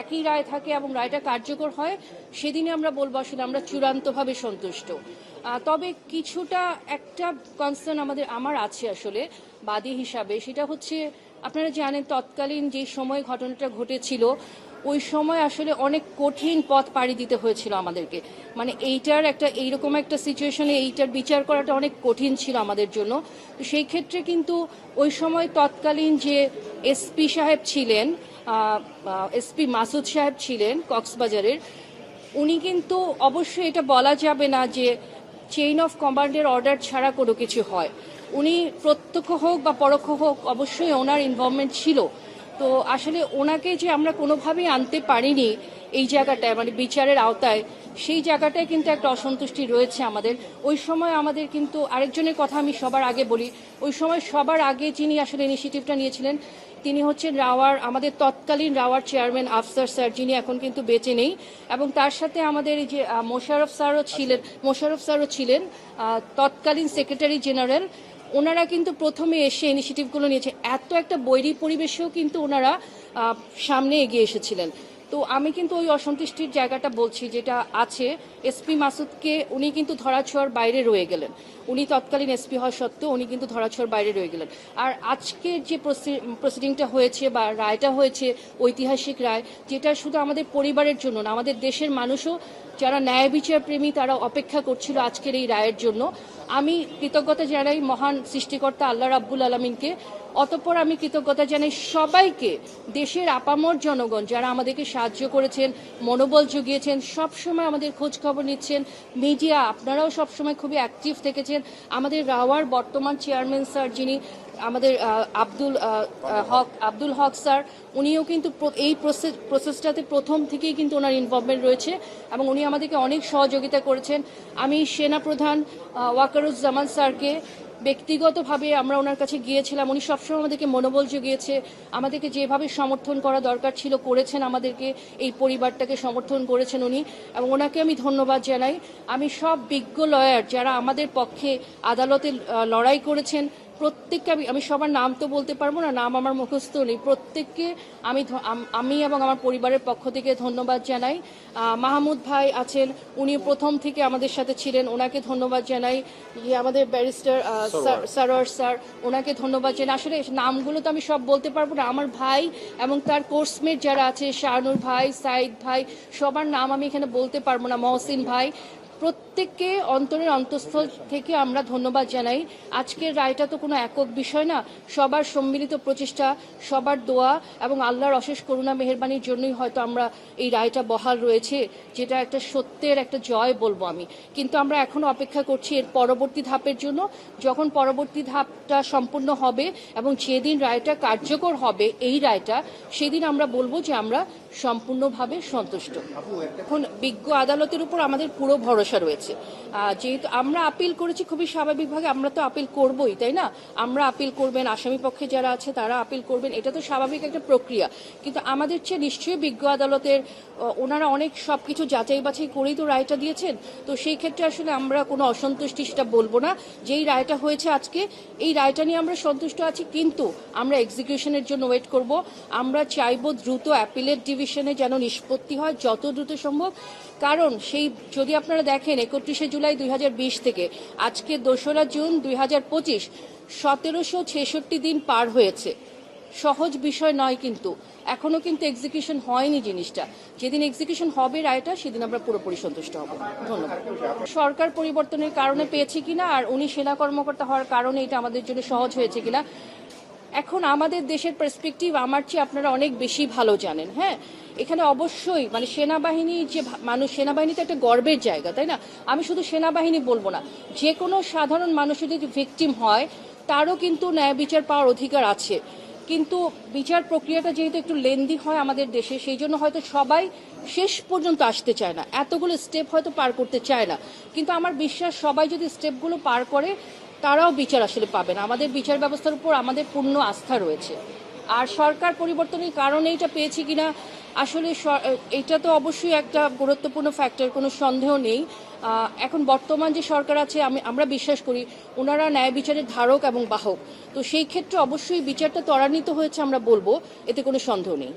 একই রায় থাকে এবং রায়টা কার্যকর হয়, সেদিনে আমরা বলব আসলে আমরা চূড়ান্তভাবে সন্তুষ্ট। তবে কিছুটা একটা কনসার্ন আমাদের, আমার আছে আসলে, বাদী হিসাবে, সেটা হচ্ছে আপনারা জানেন তৎকালীন যে সময় ঘটনাটা ঘটেছিল ওই সময় আসলে অনেক কঠিন পথ পাড়ি দিতে হয়েছিল আমাদেরকে। মানে এইটার একটা, এইরকম একটা সিচুয়েশনে এইটার বিচার করাটা অনেক কঠিন ছিল আমাদের জন্য। তো সেই ক্ষেত্রে কিন্তু ওই সময় তৎকালীন যে এসপি সাহেব ছিলেন এসপি মাসুদ সাহেব ছিলেন কক্সবাজারের, উনি কিন্তু অবশ্যই এটা বলা যাবে না যে চেইন অফ কমান্ডের অর্ডার ছাড়া কোনো কিছু হয়। উনি প্রত্যক্ষ হোক বা পরোক্ষ হোক, অবশ্যই ওনার ইনভলভমেন্ট ছিল। তো আসলে ওনাকে যে আমরা কোনোভাবেই আনতে পারিনি এই জায়গাটায় মানে বিচারের আওতায়, সেই জায়গাটায় কিন্তু একটা অসন্তুষ্টি রয়েছে আমাদের। ওই সময় আমাদের কিন্তু আরেকজনের কথা আমি সবার আগে বলি। ওই সময় সবার আগে যিনি আসলে ইনিশিয়েটিভটা নিয়েছিলেন, তিনি হচ্ছেন রাওয়ার, আমাদের তৎকালীন রাওয়ার চেয়ারম্যান আফসার স্যার, যিনি এখন কিন্তু বেঁচে নেই। এবং তার সাথে আমাদের এই যে মোশারফ স্যারও ছিলেন, মোশাররফ স্যারও ছিলেন তৎকালীন সেক্রেটারি জেনারেল ওনারা কিন্তু প্রথমে এসে ইনিশিয়েটিভগুলো নিয়েছে। এত একটা বৈরী পরিবেশেও কিন্তু ওনারা সামনে এগিয়ে এসেছিলেন। তো আমি কিন্তু ওই অসন্তুষ্টির জায়গাটা বলছি, যেটা আছে এসপি মাসুদকে উনি কিন্তু ধরাছোঁয়ার বাইরে রয়ে গেলেন। উনি তৎকালীন এসপি হওয়া সত্ত্বেও উনি কিন্তু ধরাছোঁয়ার বাইরে রয়ে গেলেন। আর আজকে যে প্রসিডিংটা হয়েছে বা রায়টা হয়েছে, ঐতিহাসিক রায়, যেটা শুধু আমাদের পরিবারের জন্য না, আমাদের দেশের মানুষও, যারা ন্যায় বিচার প্রেমী তারা অপেক্ষা করছিল আজকের এই রায়ের জন্য। আমি কৃতজ্ঞতা জানাই মহান সৃষ্টিকর্তা আল্লাহ রাব্বুল আলমিনকে অতঃপর আমি কৃতজ্ঞতা জানাই সবাইকে দেশের আপামর জনগণ যারা আমাদেরকে সাহায্য করেছেন মনোবল জুগিয়েছেন সবসময় আমাদের খোঁজ খবর নিচ্ছেন। মিডিয়া আপনারাও সবসময় খুবই অ্যাক্টিভ থেকেছেন। আমাদের রাওয়ার বর্তমান চেয়ারম্যান স্যার যিনি আমাদের আব্দুল হক আব্দুল হক স্যার উনিও কিন্তু এই প্রসেস প্রসেসটাতে প্রথম থেকেই কিন্তু ওনার ইনভলভমেন্ট রয়েছে এবং উনি আমাদেরকে অনেক সহযোগিতা করেছেন। আমি সেনা প্রধান আহ, ওয়াকারুজ্জামান স্যারকে ব্যক্তিগতভাবে আমরা ওনার কাছে গিয়েছিলাম, উনি সবসময় আমাদেরকে মনোবল জুগিয়েছে, আমাদেরকে যেভাবে সমর্থন করা দরকার ছিল করেছেন, আমাদেরকে এই পরিবারটাকে সমর্থন করেছেন উনি, এবং ওনাকে আমি ধন্যবাদ জানাই। আমি সব বিজ্ঞ লয়ার যারা আমাদের পক্ষে আদালতে লড়াই করেছেন প্রত্যেককে আমি আমি সবার নাম তো বলতে পারব না নাম আমার মুখস্থ নেই। প্রত্যেককে আমি আমি এবং আমার পরিবারের পক্ষ থেকে ধন্যবাদ জানাই। মাহমুদ ভাই আছেন উনি প্রথম থেকে আমাদের সাথে ছিলেন ওনাকে ধন্যবাদ জানাই। ইয়ে আমাদের ব্যারিস্টার সারোয়ার। স্যার ওনাকে ধন্যবাদ জানাই। আসলে নামগুলো তো আমি সব বলতে পারব না। আমার ভাই এবং তার কোর্সমেট যারা আছে শাহনুর ভাই সাইদ ভাই সবার নাম আমি এখানে বলতে পারব না মহসিন ভাই। প্রত্যেককে অন্তরের অন্তঃস্থল থেকে আমরা ধন্যবাদ জানাই। আজকের রায়টা তো কোনো একক বিষয় না। সবার সম্মিলিত প্রচেষ্টা, সবার দোয়া এবং আল্লাহর অশেষ করুণা, মেহেরবানির জন্যই হয়তো আমরা এই রায়টা বহাল রয়েছে, যেটা একটা সত্যের একটা জয় বলব আমি। কিন্তু আমরা এখনও অপেক্ষা করছি এর পরবর্তী ধাপের জন্য। যখন পরবর্তী ধাপটা সম্পূর্ণ হবে এবং যেদিন রায়টা কার্যকর হবে, এই রায়টা, সেদিন আমরা বলব যে আমরা সম্পূর্ণভাবে সন্তুষ্ট। এখন বিজ্ঞ আদালতের উপর আমাদের পুরো ভরসা রয়েছে। আহ, যেহেতু আমরা আপিল করেছি খুবই স্বাভাবিকভাবে আমরা তো আপিল করবই তাই না? আমরা আপিল করবেন আসামি পক্ষে যারা আছে তারা আপিল করবেন এটা তো স্বাভাবিক একটা প্রক্রিয়া। কিন্তু আমাদের চেয়ে নিশ্চয়ই বিজ্ঞ আদালতের ওনারা অনেক সব কিছু যাচাই বাছাই করেই তো রায়টা দিয়েছেন। তো সেই ক্ষেত্রে আসলে আমরা কোনো অসন্তুষ্টি সেটা বলব না। যেই রায়টা হয়েছে আজকে এই রায়টা নিয়ে আমরা সন্তুষ্ট আছি কিন্তু আমরা এক্সিকিউশনের জন্য ওয়েট করব। আমরা চাইব দ্রুত অ্যাপিলেট ডিভিশনে যেন নিষ্পত্তি হয় যত দ্রুত সম্ভব। কারণ সেই যদি আপনারা দেখেন একত্রিশে জুলাই দুই হাজার বিশ থেকে। আজকে দোসরা জুন দুই হাজার পঁচিশ, সতেরোশো ছেষট্টি দিন পার হয়েছে। সহজ বিষয় নয় কিন্তু। এখনও কিন্তু এক্সিকিউশন হয়নি জিনিসটা। যেদিন এক্সিকিউশন হবে রায়টা, সেদিন আমরা পুরোপুরি সন্তুষ্ট হব। ধন্যবাদ। সরকার পরিবর্তনের কারণে পেয়েছি কিনা আর উনি সেনা কর্মকর্তা হওয়ার কারণে এটা আমাদের জন্য সহজ হয়েছে কিনা এখন আমাদের দেশের পার্সপেক্টিভ আমার চেয়ে আপনারা অনেক বেশি ভালো জানেন হ্যাঁ? এখানে অবশ্যই মানে সেনাবাহিনী যে মানুষ, সেনাবাহিনী তো একটা গর্বের জায়গা, তাই না? আমি শুধু সেনাবাহিনী বলব না যে কোনো সাধারণ মানুষের যদি ভিকটিম হয়, তারও কিন্তু ন্যায় বিচার পাওয়ার অধিকার আছে। কিন্তু বিচার প্রক্রিয়াটা যেহেতু একটু লেন্দি হয় আমাদের দেশে, সেই জন্য হয়তো সবাই শেষ পর্যন্ত আসতে চায় না। এতগুলো স্টেপ হয়তো পার করতে চায় না। কিন্তু আমার বিশ্বাস, সবাই যদি স্টেপগুলো পার করে তারাও বিচার আসলে পাবে না। আমাদের বিচার ব্যবস্থার উপর আমাদের পূর্ণ আস্থা রয়েছে। আর সরকার পরিবর্তনের কারণে এটা পেয়েছি কিনা, আসলে এটা তো অবশ্যই একটা গুরুত্বপূর্ণ ফ্যাক্টর কোনো সন্দেহ নেই। এখন বর্তমান যে সরকার আছে, আমি, আমরা বিশ্বাস করি ওনারা ন্যায় বিচারের ধারক এবং বাহক। তো সেই ক্ষেত্রে অবশ্যই বিচারটা ত্বরান্বিত হয়েছে আমরা বলব, এতে কোনো সন্দেহ নেই।